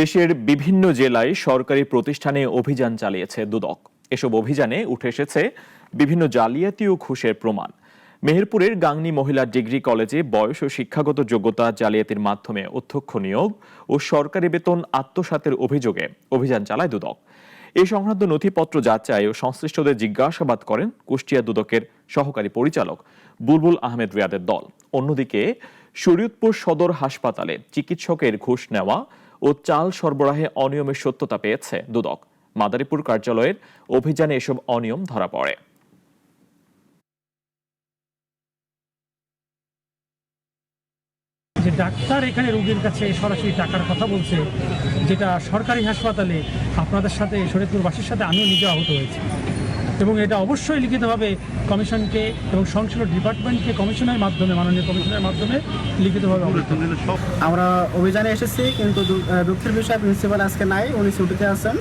দেশের বিভিন্ন জেলায় সরকারি প্রতিষ্ঠানে অভিযান চালিয়েছে দুদক। এসব অভিযানে উঠে এসেছে বিভিন্ন জালিয়াতি ও ঘুষের প্রমাণ। মেহেরপুরের গাংনী মহিলা ডিগ্রি কলেজে বয়স ও শিক্ষাগত যোগ্যতা জালিয়াতির মাধ্যমে অধ্যক্ষ নিয়োগ ও সরকারি বেতন আত্মসাতের অভিযোগে অভিযান চালায় দুদক। এই সংক্রান্ত নথিপত্র যাচাই ও সংশ্লিষ্টদের জিজ্ঞাসাবাদ করেন কুষ্টিয়া দুদকের সহকারী পরিচালক বুলবুল আহমেদ রিয়াদের দল। অন্যদিকে শরীয়তপুর সদর হাসপাতালে চিকিৎসকের ঘুষ নেওয়া ও চাল সরবরাহে অনিয়মের সত্যতা পেয়েছে দুদক। মাদারীপুর কার্যালয়ের অভিযানে এসব অনিয়ম ধরা পড়ে। যে ডাক্তার এখানে রোগীর কাছে সরাসরি টাকার কথা বলছে, যেটা সরকারি হাসপাতালে আপনাদের সাথে শরীরপুরবাসীর সাথে আমিও নিজে আহত হয়েছি। এবং এটা অবশ্যই লিখিতভাবে কমিশনকে এবং সংশ্লিষ্ট ডিপার্টমেন্টকে কমিশনের মাধ্যমে মাননীয় কমিশনের মাধ্যমে লিখিতভাবে আমরা অভিযানে এসেছি কিন্তু দুঃখের বিষয়ে প্রিন্সিপাল আজকে নাই উনি ছুটিতে আছেন।